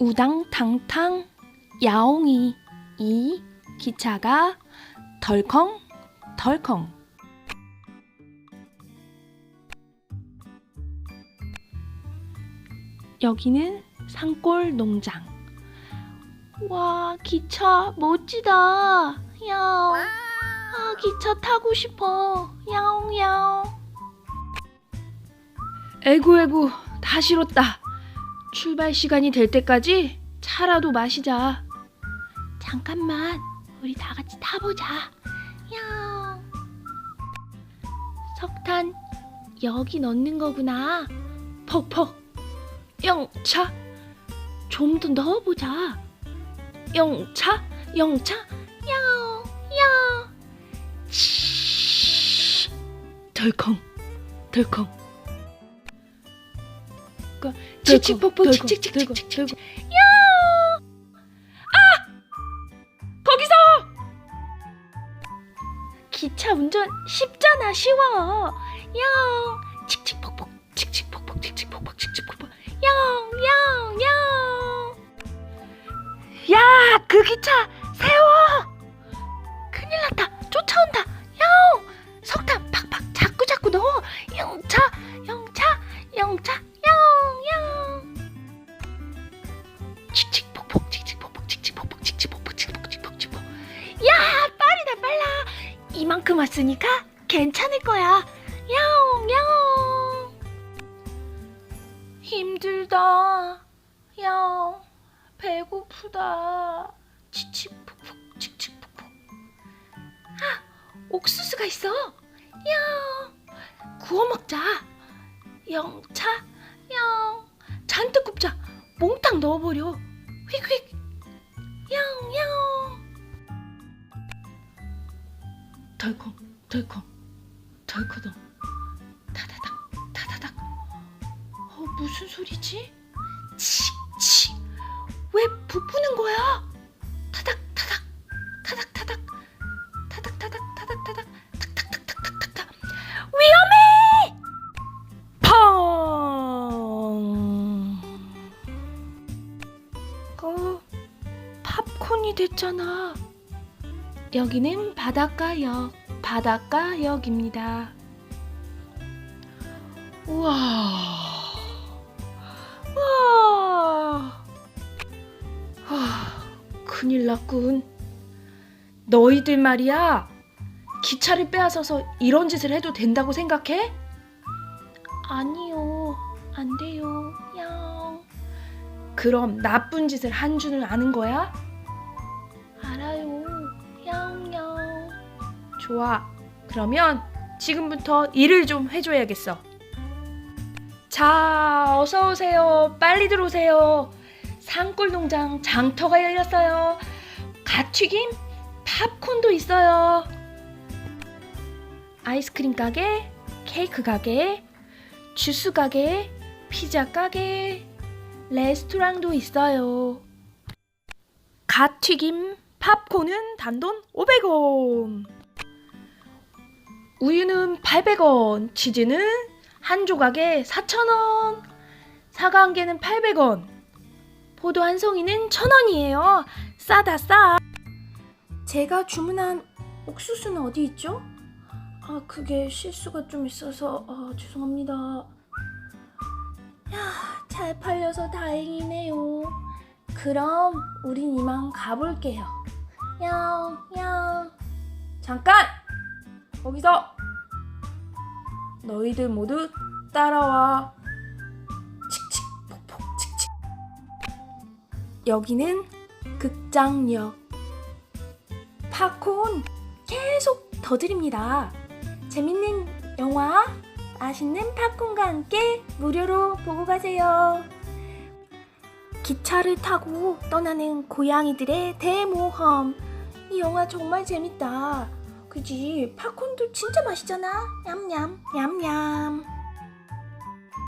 우당탕탕 야옹이 이 기차가 덜컹 덜컹. 여기는 산골 농장. 와 기차 멋지다. 야옹. 아 기차 타고 싶어. 야옹 야옹. 에구 에구 다 싫었다 출발 시간이 될 때까지 차라도 마시자. 잠깐만, 우리 다 같이 타보자. 야. 석탄 여기 넣는 거구나. 퍽퍽. 영차. 좀 더 넣어보자. 영차, 영차, 야옹, 야. 치. 덜컹, 덜컹. 칙칙폭폭 칙칙칙칙칙칙 야! 아! 거기서! 기차 운전 쉽잖아 쉬워 야! 이만큼 왔으니까 괜찮을 거야. 야옹 야옹 힘들다. 야옹 배고프다. 칙칙폭폭 칙칙폭폭. 아 옥수수가 있어. 야 구워 먹자. 영차. 영 잔뜩 굽자. 몽땅 넣어버려. 휙휙. 영영 덜컹 덜컹 덜커덩 타다닥 타다닥. 어 무슨 소리지? 치치 왜 부푸는 거야? 타닥 타닥 타닥 타닥. 타닥 타닥 타닥 타닥. 탁탁탁탁탁탁. 위험해! 펑! 어, 팝콘이 됐잖아. 여기는 바닷가역, 바닷가역입니다. 우와. 우와. 하, 큰일 났군. 너희들 말이야. 기차를 빼앗아서 이런 짓을 해도 된다고 생각해? 아니요, 안 돼요, 양. 그럼 나쁜 짓을 한 줄은 아는 거야? 좋아. 그러면 지금부터 일을 좀 해줘야겠어. 자, 어서 오세요. 빨리 들어오세요. 산골 농장 장터가 열렸어요. 갓튀김, 팝콘도 있어요. 아이스크림 가게, 케이크 가게, 주스 가게, 피자 가게, 레스토랑도 있어요. 갓 튀김 팝콘은 단돈 500원. 우유는 800원, 치즈는 한 조각에 4,000원, 사과 한 개는 800원, 포도 한 송이는 1,000원이에요. 싸다 싸. 제가 주문한 옥수수는 어디 있죠? 아, 그게 실수가 좀 있어서 아, 죄송합니다. 야, 잘 팔려서 다행이네요. 그럼 우린 이만 가볼게요. 야옹, 야옹. 잠깐! 거기서! 너희들 모두 따라와. 칙칙, 폭폭, 칙칙. 여기는 극장역. 팝콘 계속 더 드립니다. 재밌는 영화, 맛있는 팝콘과 함께 무료로 보고 가세요. 기차를 타고 떠나는 고양이들의 대모험. 이 영화 정말 재밌다. 그지? 팝콘도 진짜 맛있잖아. 냠냠, 냠냠.